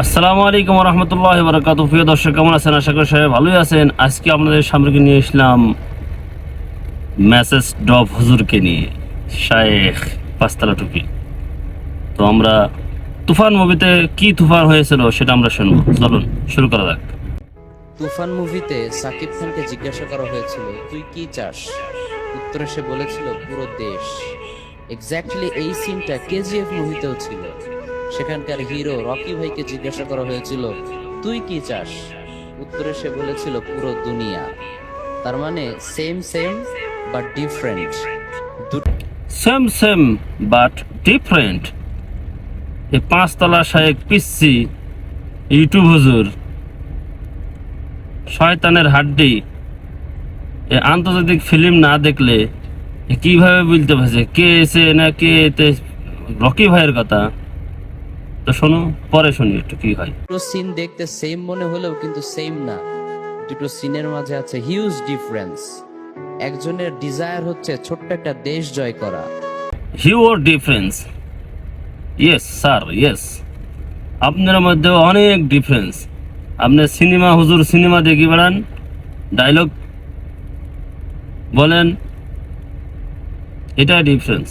আসসালামু আলাইকুম রহমতুল্লাহ বরকাত প্রিয় দর্শক, কেমন আছেন? আশা করি সবাই ভালোই আছেন। আজকে আপনাদের সামনে নিয়ে এসলাম ডব হুজুরকে নিয়ে, শায়েখ পাঁচতলা তো আমরা তুফান মুভিতে কি তুফান হয়েছিল সেটা আমরা শুনব। চলুন, শুরু করা যাক। তুফান মুভিতে সাকিব খানকে জিজ্ঞাসা করা হয়েছিল, তুই কি চাস? উত্তরে সে বলেছিল, পুরো দেশ। এক্স্যাক্টলি এই সিনটা কেজিএফ মুভিতেও ছিল। সেখানকার হিরো রকি ভাইকে জিজ্ঞাসা করা হয়েছিল, তুই কি চাস? উত্তরে সে বলেছিল, পুরো দুনিয়া। তার মানে same same but different same same but different এই পাঁচতলা শায়েক পিসি ইউটিউব হুজুর। শয়তানের হাড্ডি। এ আন্তর্জাতিক ফিল্ম না দেখলে কীভাবে বুঝতে পারছে? কে এসে না কে এতে রকি ভাইয়ের কথা? তো শোনো পরে শুনি একটু কি হয়। দুটো সিন দেখতে সেম মনে হলেও কিন্তু সেম না। দুটো সিনের মাঝে আছে হিউজ ডিফারেন্স একজনের ডিজায়ার হচ্ছে ছোট্ট একটা দেশ জয় করা। Huge difference yes sir yes আপনার মধ্যে অনেক ডিফারেন্স আপনি সিনেমা হুজুর সিনেমা দেখি বেড়ান ডায়লগ বলেন এটা ডিফারেন্স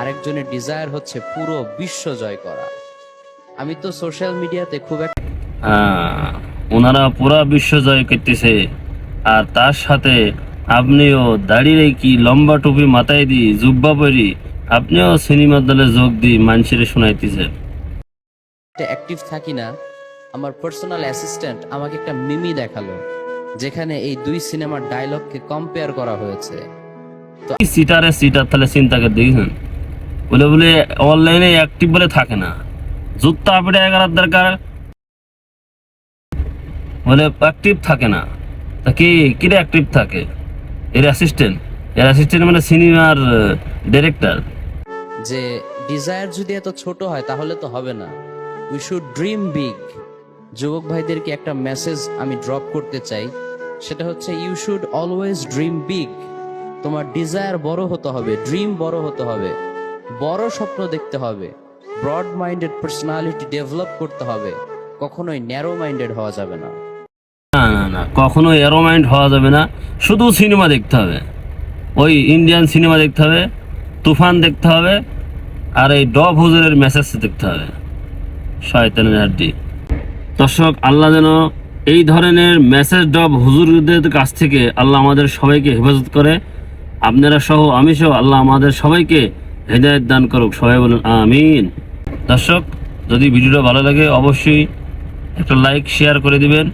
আরেকজনের ডিজায়ার হচ্ছে পুরো বিশ্ব জয় করা। আমি তো সোশ্যাল মিডিয়াতে খুব একটা ওনারা পুরা বিশ্ব জয় করতেছে। আর তার সাথে আপনিও দাঁড়িয়ে কি লম্বা টুপি মাথায় দি জুব্বা পরি আপনিও সিনেমার দলে যোগ দিই মানুষের শোনাইতেছেন। অ্যাক্টিভ থাকি না আমার পার্সোনাল অ্যাসিস্ট্যান্ট আমাকে একটা মিমি দেখাল যেখানে এই দুই সিনেমার ডায়লগকে কম্পেয়ার করা হয়েছে। কি সিটারে সিটার তাহলে চিন্তা করে দেখছেন? বলে বলে অনলাইনে অ্যাক্টিভ বলে থাকে না। জুতা আপডে এগারোর দরকার। বলে অ্যাক্টিভ থাকে না। তা কি কিরে অ্যাক্টিভ থাকে? এর অ্যাসিস্ট্যান্ট এর অ্যাসিস্ট্যান্ট মানে সিনেমার ডিরেক্টর যে ডিজায়ার যদি এত ছোট হয়, তাহলে তো হবে না। উই শুড ড্রিম বিগ যুবক ভাইদেরকে একটা মেসেজ আমি ড্রপ করতে চাই। সেটা হচ্ছে you should always dream big তোমার ডিজায়ার বড় হতে হবে ড্রিম বড় হতে হবে। বড় স্বপ্ন দেখতে হবে। ব্রড মাইন্ডেড পার্সোনালিটি ডেভেলপ করতে হবে, কখনোই ন্যারো মাইন্ডেড হওয়া যাবে না। না না না কখনো এরো মাইন্ড হওয়া যাবে না, শুধু সিনেমা দেখতে হবে। ওই ইন্ডিয়ান সিনেমা দেখতে হবে, তুফান দেখতে হবে, আর এই ডব হুজুরের মেসেজ দেখতে হবে। শয়তানের হাড্ডি দর্শক, আল্লাহ যেন এই ধরনের মেসেজ ডব হুজুরদের কাছ থেকে আল্লাহ আমাদের সবাইকে হেফাজত করে। আপনারা সহ, আমি সহ, আল্লাহ আমাদের সবাইকে হেদায়ত দান করুক। সবাই বলুন, আমিন। দর্শক, যদি ভিডিওটা ভালো লাগে, অবশ্যই একটা লাইক, শেয়ার করে দিবেন।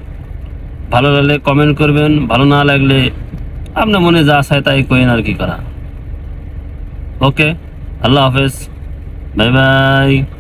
ভালো লাগলে কমেন্ট করবেন, ভালো না লাগলে আপনার মনে যা চায় তাই করেন আর কি করা। ওকে, আল্লাহ হাফেজ। Bye bye.